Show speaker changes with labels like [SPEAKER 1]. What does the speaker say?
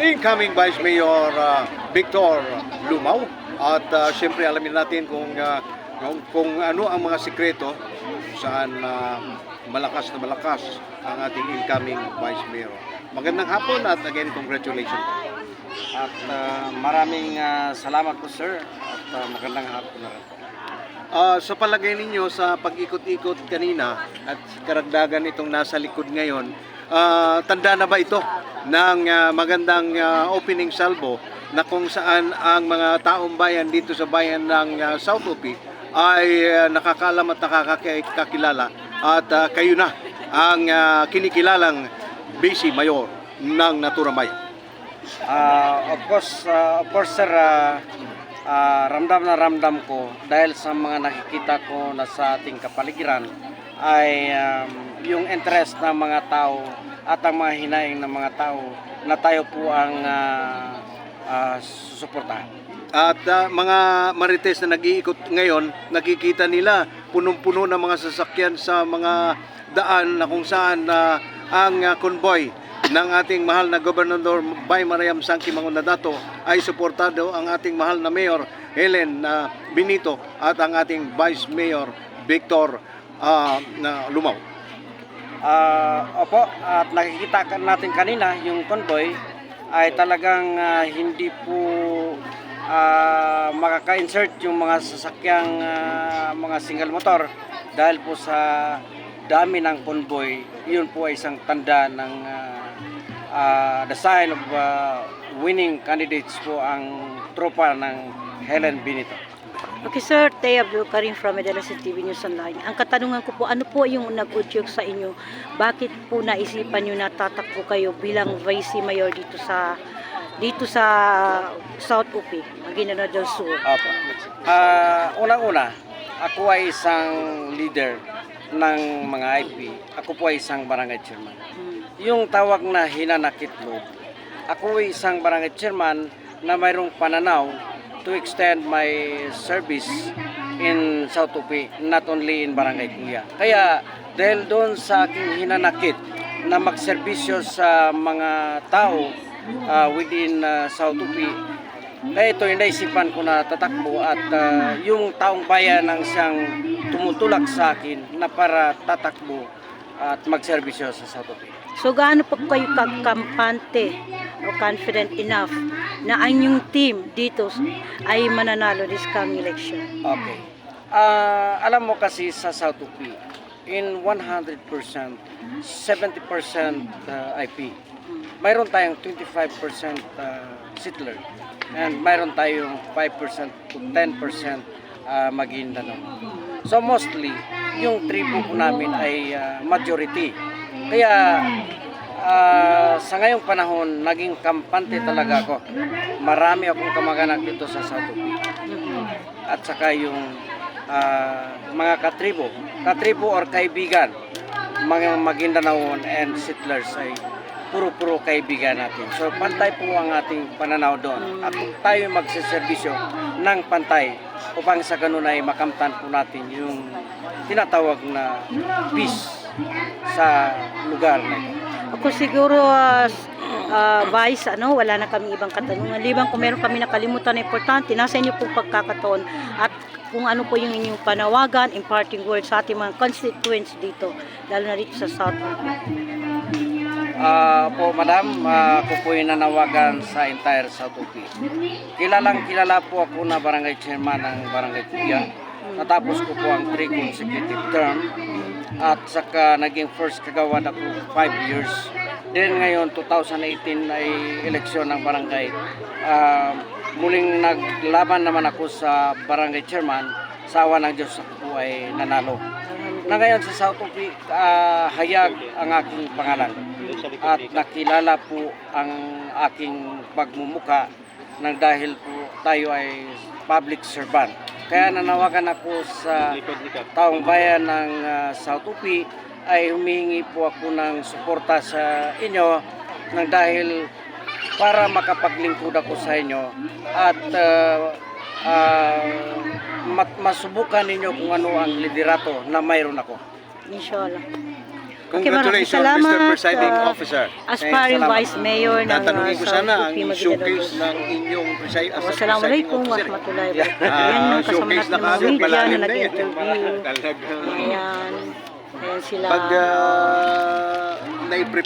[SPEAKER 1] incoming Vice Mayor uh, Victor Lumaw. At uh, siyempre alamin natin kung, uh, kung, ano ang mga sikreto saan uh, malakas na malakas ang ating incoming Vice Mayor. Magandang hapon at again congratulations.
[SPEAKER 2] At ah, maraming ah, salamat po sir at ah, magandang hapon na rin.
[SPEAKER 1] Ah, sa palagay ninyo sa pag-ikot-ikot kanina at karagdagan itong nasa likod ngayon, ah, tanda na ba ito ng ah, magandang ah, opening salvo na kung saan ang mga taong bayan dito sa bayan ng ah, South Upi ay ah, nakakaalam at nakakakilala at ah, kayo na ang ah, kinikilalang busy mayor ng Naturamay.
[SPEAKER 2] Ah, of course, ah, of course sir, ah, ah, ramdam na ramdam ko dahil sa mga nakikita ko na sa ating kapaligiran ay um, yung interest ng mga tao at ang mga hinaing ng mga tao na tayo po ang uh, susuportahan.
[SPEAKER 1] At ah, mga marites na nag-iikot ngayon, nakikita nila punong-puno ng mga sasakyan sa mga daan na kung saan ah, ang ah, convoy ng ating mahal na Gobernador Bay Mariam Sangki Mangunadato ay suportado ang ating mahal na Mayor Helen ah, Benito at ang ating Vice Mayor Victor ah, na Lumaw.
[SPEAKER 2] Ah, opo, at nakikita natin kanina yung convoy ay talagang ah, hindi po ah, makaka-insert yung mga sasakyang ah, mga single motor dahil po sa dami ng convoy, yun po ay isang tanda ng ah, ah, the sign of ah, winning candidates po ang tropa ng Helen Benito.
[SPEAKER 3] Okay sir, Thea Blue Karim from Medellin TV News Online. Ang katanungan ko po, ano po yung nag-udyok sa inyo? Bakit po naisipan nyo na tatakbo kayo bilang Vice Mayor dito sa dito sa South Upi, Maguindanao del Sur?
[SPEAKER 2] Opo. Ah, unang-una, ako ay isang leader ng mga IP. Ako po ay isang barangay chairman.
[SPEAKER 3] Hmm.
[SPEAKER 2] Yung tawag na hinanakit loob, ako ay isang barangay chairman na mayroong pananaw to extend my service in South Upi, not only in Barangay Kuya. Kaya dahil doon sa aking hinanakit na magserbisyo sa mga tao ah, within ah, South Upi, kaya ito naisipan ko na tatakbo at ah, yung taong bayan ang siyang tumutulak sa akin na para tatakbo at magserbisyo sa South Upi.
[SPEAKER 3] So gaano po kayo kakampante o confident enough na ang team dito ay mananalo this coming election?
[SPEAKER 2] Okay. Ah, alam mo kasi sa South Upi, in 100%, 70% uh, IP. Mayroon tayong 25% uh, settler. And mayroon tayong 5% to 10% uh, Maguindanao. So mostly, yung tribo po namin ay ah, majority. Kaya ah, sa ngayong panahon, naging kampante talaga ako. Marami akong kamag-anak dito sa South Upi at saka yung ah, mga katribo, katribo or kaibigan, mga Maguindanaon and settlers ay puro-puro kaibigan natin. So pantay po ang ating pananaw doon at tayo magsiservisyo ng pantay upang sa ganun ay makamtan po natin yung tinatawag na peace sa lugar na ito.
[SPEAKER 3] Ako siguro, uh, uh, Vice, ano, wala na kami ibang katanungan. Libang kung meron kami nakalimutan na importante, nasa inyo pong pagkakataon at kung ano po yung inyong panawagan, imparting words sa ating mga constituents dito, lalo na dito sa South.
[SPEAKER 2] Ah, po madam, ah, ako po yung nanawagan sa entire South Upi. Kilalang kilala po ako na barangay chairman ng barangay Kuya. Natapos ko po ang 3 consecutive term at saka naging first kagawad ako 5 years. Then ngayon 2018 ay eleksyon ng barangay. Ah, muling naglaban naman ako sa barangay chairman. Sa awa ng Diyos ako ay nanalo. Na ngayon sa South Upi, ah, hayag ang aking pangalan at nakilala po ang aking pagmumuka nang dahil po tayo ay public servant. Kaya nanawagan ako sa taong bayan ng ah, South Upi ay humihingi po ako ng suporta sa inyo nang dahil para makapaglingkod ako sa inyo at ah, mat- masubukan ninyo kung ano ang liderato na mayroon ako.
[SPEAKER 3] Inshallah. Okay,
[SPEAKER 1] Congratulations,
[SPEAKER 3] salamat,
[SPEAKER 1] Mr. Presiding
[SPEAKER 3] uh,
[SPEAKER 1] Officer.
[SPEAKER 2] Eh,
[SPEAKER 3] Aspiring
[SPEAKER 2] salamat.
[SPEAKER 3] Vice Mayor ng
[SPEAKER 1] Tatanungin
[SPEAKER 3] uh,
[SPEAKER 1] ko sana ang showcase ng inyong presi- as presiding
[SPEAKER 2] Yeah.
[SPEAKER 3] wabarakatuh.
[SPEAKER 1] Ah,
[SPEAKER 3] Yan yung kasama
[SPEAKER 1] showcase na
[SPEAKER 3] media
[SPEAKER 1] malalim
[SPEAKER 3] na
[SPEAKER 1] na
[SPEAKER 3] nag-interview.
[SPEAKER 1] Talagang
[SPEAKER 3] Ayan. Ayan sila.
[SPEAKER 1] pag uh, naiprepare